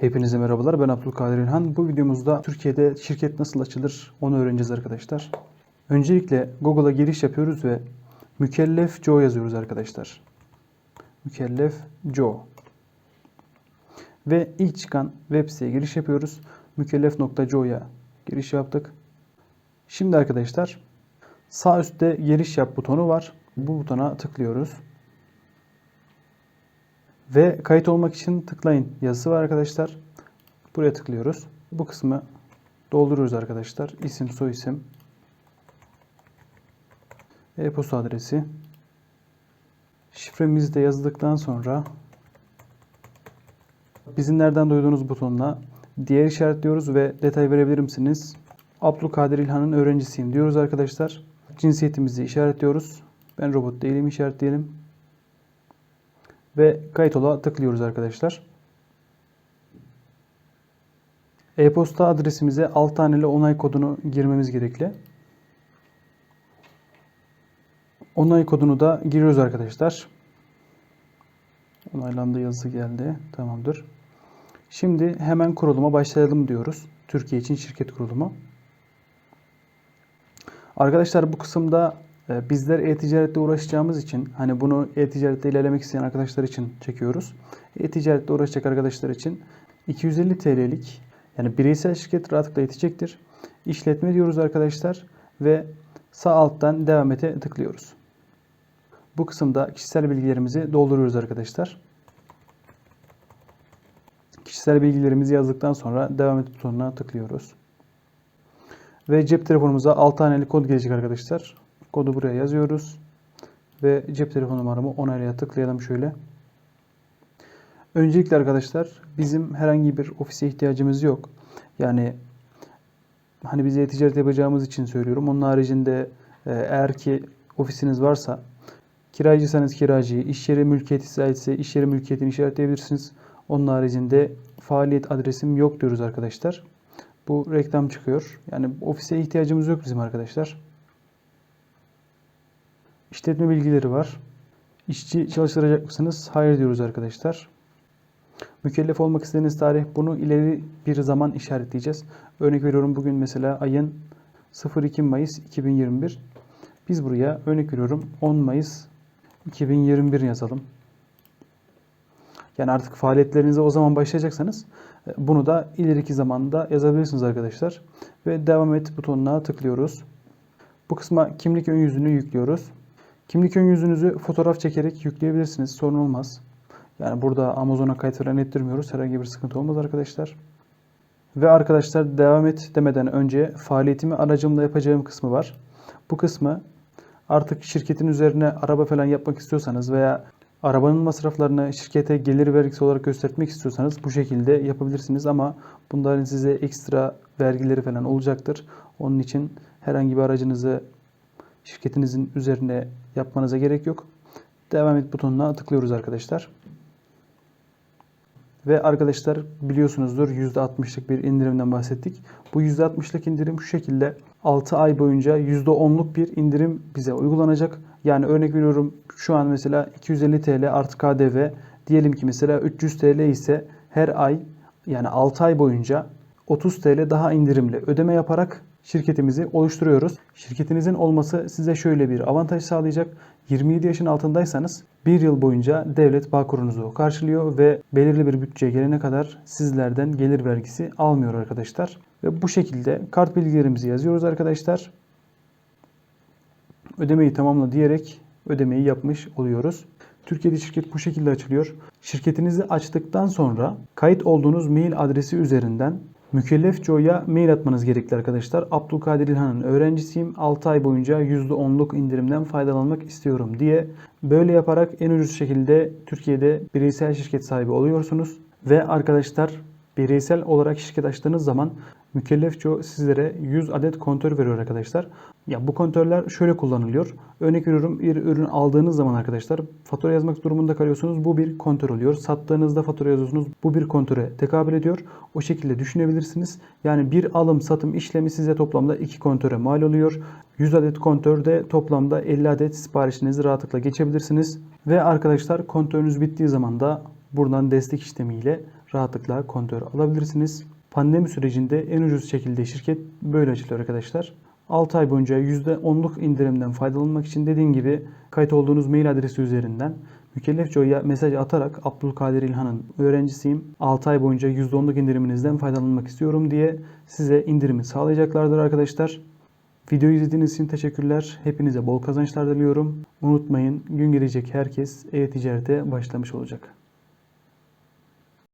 Hepinize merhabalar. Ben Abdülkadir İlhan. Bu videomuzda Türkiye'de şirket nasıl açılır onu öğreneceğiz arkadaşlar. Öncelikle Google'a giriş yapıyoruz ve Mükellef Joe yazıyoruz arkadaşlar. Mükellef Joe. Ve ilk çıkan web siteye giriş yapıyoruz. Mükellef.joe'ya giriş yaptık. Şimdi arkadaşlar sağ üstte giriş yap butonu var. Bu butona tıklıyoruz. Ve kayıt olmak için tıklayın yazısı var arkadaşlar. Buraya tıklıyoruz. Bu kısmı dolduruyoruz arkadaşlar. İsim, soyisim, e-posta adresi. Şifremizi de yazdıktan sonra bizim nereden duyduğunuz butonuna diğer işaretliyoruz ve detay verebilir misiniz? Abdülkadir İlhan'ın öğrencisiyim diyoruz arkadaşlar. Cinsiyetimizi işaretliyoruz. Ben robot değilim işaretleyelim ve kayıt ola tıklıyoruz arkadaşlar. E-posta adresimize 6 taneli onay kodunu girmemiz gerekli. Onay kodunu da giriyoruz arkadaşlar. Onaylandı yazısı geldi. Tamamdır. Şimdi hemen kuruluma başlayalım diyoruz. Türkiye için şirket kurulumu. Arkadaşlar bu kısımda bizler e-ticaretle uğraşacağımız için hani bunu e-ticarette ilerlemek isteyen arkadaşlar için çekiyoruz. E-ticaretle uğraşacak arkadaşlar için 250 TL'lik yani bireysel şirket rahatlıkla yetecektir. İşletme diyoruz arkadaşlar ve sağ alttan devam ete tıklıyoruz. Bu kısımda kişisel bilgilerimizi dolduruyoruz arkadaşlar. Kişisel bilgilerimizi yazdıktan sonra devam et butonuna tıklıyoruz. Ve cep telefonumuza 6 taneli kod gelecek arkadaşlar. Kodu buraya yazıyoruz. Ve cep telefon numaramı onaylaya tıklayalım şöyle. Öncelikle arkadaşlar bizim herhangi bir ofise ihtiyacımız yok. Yani hani biz e-ticaret yapacağımız için söylüyorum. Onun haricinde e, eğer ki ofisiniz varsa kiracıysanız kiracıyı, iş yeri mülkiyeti aitse iş yeri mülkiyetini işaretleyebilirsiniz. Onun haricinde faaliyet adresim yok diyoruz arkadaşlar. Bu reklam çıkıyor. Yani ofise ihtiyacımız yok bizim arkadaşlar. İşletme bilgileri var. İşçi çalıştıracak mısınız? Hayır diyoruz arkadaşlar. Mükellef olmak istediğiniz tarih bunu ileri bir zaman işaretleyeceğiz. Örnek veriyorum bugün mesela ayın 02 Mayıs 2021. Biz buraya örnek veriyorum 10 Mayıs 2021 yazalım. Yani artık faaliyetlerinize o zaman başlayacaksanız e, bunu da ileriki zamanda yazabilirsiniz arkadaşlar. Ve devam et butonuna tıklıyoruz. Bu kısma kimlik ön yüzünü yüklüyoruz. Kimlik ön yüzünüzü fotoğraf çekerek yükleyebilirsiniz. Sorun olmaz. Yani burada Amazon'a kayıt falan ettirmiyoruz. Herhangi bir sıkıntı olmaz arkadaşlar. Ve arkadaşlar devam et demeden önce faaliyetimi aracımla yapacağım kısmı var. Bu kısmı artık şirketin üzerine araba falan yapmak istiyorsanız veya arabanın masraflarını şirkete gelir vergisi olarak göstermek istiyorsanız bu şekilde yapabilirsiniz ama bunların size ekstra vergileri falan olacaktır. Onun için herhangi bir aracınızı şirketinizin üzerine yapmanıza gerek yok. Devam et butonuna tıklıyoruz arkadaşlar. Ve arkadaşlar biliyorsunuzdur %60'lık bir indirimden bahsettik. Bu %60'lık indirim şu şekilde 6 ay boyunca %10'luk bir indirim bize uygulanacak. Yani örnek veriyorum şu an mesela 250 TL artı KDV diyelim ki mesela 300 TL ise her ay yani 6 ay boyunca 30 TL daha indirimli ödeme yaparak şirketimizi oluşturuyoruz. Şirketinizin olması size şöyle bir avantaj sağlayacak. 27 yaşın altındaysanız bir yıl boyunca devlet bağkurunuzu karşılıyor ve belirli bir bütçeye gelene kadar sizlerden gelir vergisi almıyor arkadaşlar. Ve bu şekilde kart bilgilerimizi yazıyoruz arkadaşlar. Ödemeyi tamamla diyerek ödemeyi yapmış oluyoruz. Türkiye'de şirket bu şekilde açılıyor. Şirketinizi açtıktan sonra kayıt olduğunuz mail adresi üzerinden Mükellef Joe'ya mail atmanız gerekli arkadaşlar. Abdülkadir İlhan'ın öğrencisiyim. 6 ay boyunca %10'luk indirimden faydalanmak istiyorum diye. Böyle yaparak en ucuz şekilde Türkiye'de bireysel şirket sahibi oluyorsunuz. Ve arkadaşlar bireysel olarak şirket açtığınız zaman Mükellef Joe sizlere 100 adet kontör veriyor arkadaşlar. Ya bu kontörler şöyle kullanılıyor. Örnek veriyorum bir ürün aldığınız zaman arkadaşlar fatura yazmak durumunda kalıyorsunuz. Bu bir kontör oluyor. Sattığınızda fatura yazıyorsunuz. Bu bir kontöre tekabül ediyor. O şekilde düşünebilirsiniz. Yani bir alım satım işlemi size toplamda 2 kontöre mal oluyor. 100 adet kontörde toplamda 50 adet siparişinizi rahatlıkla geçebilirsiniz. Ve arkadaşlar kontörünüz bittiği zaman da buradan destek işlemiyle rahatlıkla kontör alabilirsiniz. Pandemi sürecinde en ucuz şekilde şirket böyle açılıyor arkadaşlar. 6 ay boyunca %10'luk indirimden faydalanmak için dediğim gibi kayıt olduğunuz mail adresi üzerinden Mükellef Joy'a mesaj atarak Abdülkadir İlhan'ın öğrencisiyim. 6 ay boyunca %10'luk indiriminizden faydalanmak istiyorum diye size indirimi sağlayacaklardır arkadaşlar. Videoyu izlediğiniz için teşekkürler. Hepinize bol kazançlar diliyorum. Unutmayın gün gelecek herkes e-ticarete başlamış olacak.